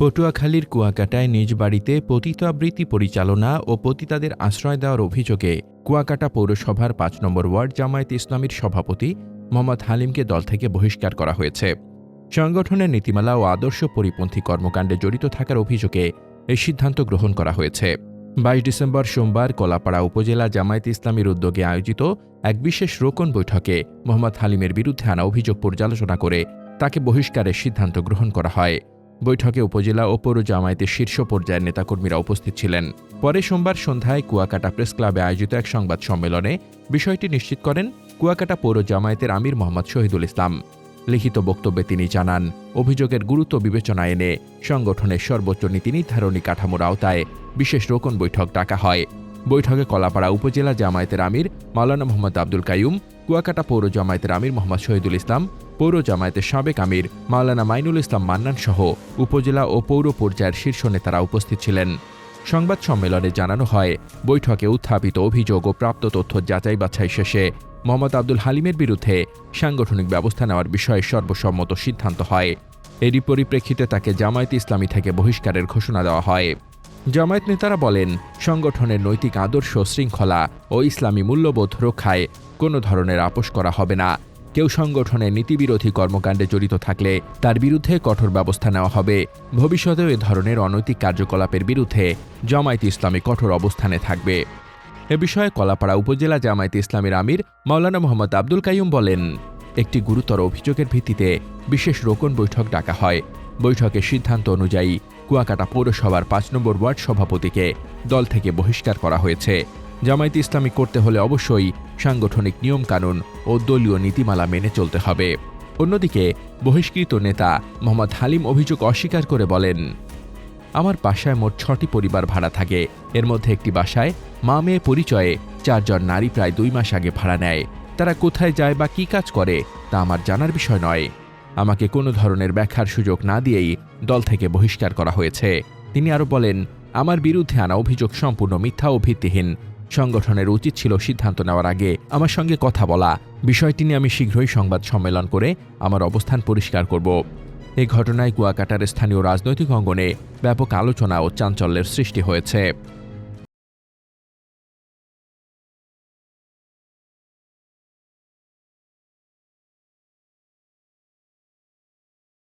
পটুয়াখালীর কুয়াকাটায় নিজ বাড়িতে পতিত আবৃত্তি পরিচালনা ও পতিতাদের আশ্রয় দেওয়ার অভিযোগে কুয়াকাটা পৌরসভার পাঁচ নম্বর ওয়ার্ড জামায়াত ইসলামীর সভাপতি মোহাম্মদ হালিমকে দল থেকে বহিষ্কার করা হয়েছে। সংগঠনের নীতিমালা ও আদর্শ পরিপন্থী কর্মকাণ্ডে জড়িত থাকার অভিযোগে এই সিদ্ধান্ত গ্রহণ করা হয়েছে। বাইশ ডিসেম্বর সোমবার কলাপাড়া উপজেলা জামায়াত ইসলামীর উদ্যোগে আয়োজিত এক বিশেষ রোকন বৈঠকে মোহাম্মদ হালিমের বিরুদ্ধে আনা অভিযোগ পর্যালোচনা করে তাকে বহিষ্কারের সিদ্ধান্ত গ্রহণ করা হয়। বৈঠকে উপজেলা ও পৌর জামায়াতের শীর্ষ পর্যায়ের নেতাকর্মীরা উপস্থিত ছিলেন। পরে সোমবার সন্ধ্যায় কুয়াকাটা প্রেস ক্লাবে আয়োজিত এক সংবাদ সম্মেলনে বিষয়টি নিশ্চিত করেন কুয়াকাটা পৌর জামায়াতের আমির মোহাম্মদ শহীদুল ইসলাম। লিখিত বক্তব্যে তিনি জানান, অভিযোগের গুরুত্ব বিবেচনা এনে সংগঠনের সর্বোচ্চ নীতি নির্ধারণী কাঠামোর আওতায় বিশেষ রোকন বৈঠক ডাকা হয়। বৈঠকে কলাপাড়া উপজেলা জামায়াতের আমির মাওলানা মোহাম্মদ আব্দুল কাইয়ুম, কুয়াকাটা পৌর জামায়াতের আমির মোহাম্মদ শহীদুল ইসলাম পৌর জামায়াতের সাবেক আমির মাওলানা মাইনুল ইসলাম মান্নান সহ উপজেলা ও পৌর পর্যায়ের শীর্ষ নেতারা উপস্থিত ছিলেন। সংবাদ সম্মেলনে জানানো হয়, বৈঠকে উত্থাপিত অভিযোগ ও প্রাপ্ত তথ্য যাচাই বাছাই শেষে মোহাম্মদ আব্দুল হালিমের বিরুদ্ধে সাংগঠনিক ব্যবস্থা নেওয়ার বিষয়ে সর্বসম্মত সিদ্ধান্ত হয়। এরই পরিপ্রেক্ষিতে তাকে জামায়াত ইসলামী থেকে বহিষ্কারের ঘোষণা দেওয়া হয়। জামায়াত নেতারা বলেন, সংগঠনের নৈতিক আদর্শ, শৃঙ্খলা ও ইসলামী মূল্যবোধ রক্ষায় কোনো ধরনের আপোষ করা হবে না। কেউ সংগঠনের নীতিবিরোধী কর্মকাণ্ডে জড়িত থাকলে তার বিরুদ্ধে কঠোর ব্যবস্থা নেওয়া হবে। ভবিষ্যতেও এ ধরনের অনৈতিক কার্যকলাপের বিরুদ্ধে জামায়াত ইসলামী কঠোর অবস্থানে থাকবে। এ বিষয়ে কলাপাড়া উপজেলা জামায়াত ইসলামের আমির মাওলানা মোহাম্মদ আব্দুল কাইয়ুম বলেন, একটি গুরুতর অভিযোগের ভিত্তিতে বিশেষ রোকন বৈঠক ডাকা হয়। বৈঠকের সিদ্ধান্ত অনুযায়ী কুয়াকাটা পৌরসভার পাঁচ নম্বর ওয়ার্ড সভাপতিকে দল থেকে বহিষ্কার করা হয়েছে। জামায়াত ইসলামী করতে হলে অবশ্যই সাংগঠনিক নিয়মকানুন ও দলীয় নীতিমালা মেনে চলতে হবে। অন্যদিকে, বহিষ্কৃত নেতা মোহাম্মদ হালিম অভিযোগ অস্বীকার করে বলেন, আমার বাসায় মোট ছটি পরিবার ভাড়া থাকে। এর মধ্যে একটি বাসায় মা মেয়ে পরিচয়ে চারজন নারী প্রায় দুই মাস আগে ভাড়া নেয়। তারা কোথায় যায় বা কী কাজ করে তা আমার জানার বিষয় নয়। আমাকে কোনো ধরনের ব্যাখ্যার সুযোগ না দিয়েই দল থেকে বহিষ্কার করা হয়েছে। তিনি আরও বলেন, আমার বিরুদ্ধে আনা অভিযোগ সম্পূর্ণ মিথ্যা ও ভিত্তিহীন। সংগঠনের উচিত ছিল সিদ্ধান্ত নেওয়ার আগে আমার সঙ্গে কথা বলা। বিষয়টি নিয়ে আমি শীঘ্রই সংবাদ সম্মেলন করে আমার অবস্থান পরিষ্কার করব। এ ঘটনায় কুয়াকাটার স্থানীয় রাজনৈতিক অঙ্গনে ব্যাপক আলোচনা ও চাঞ্চল্যের সৃষ্টি হয়েছে।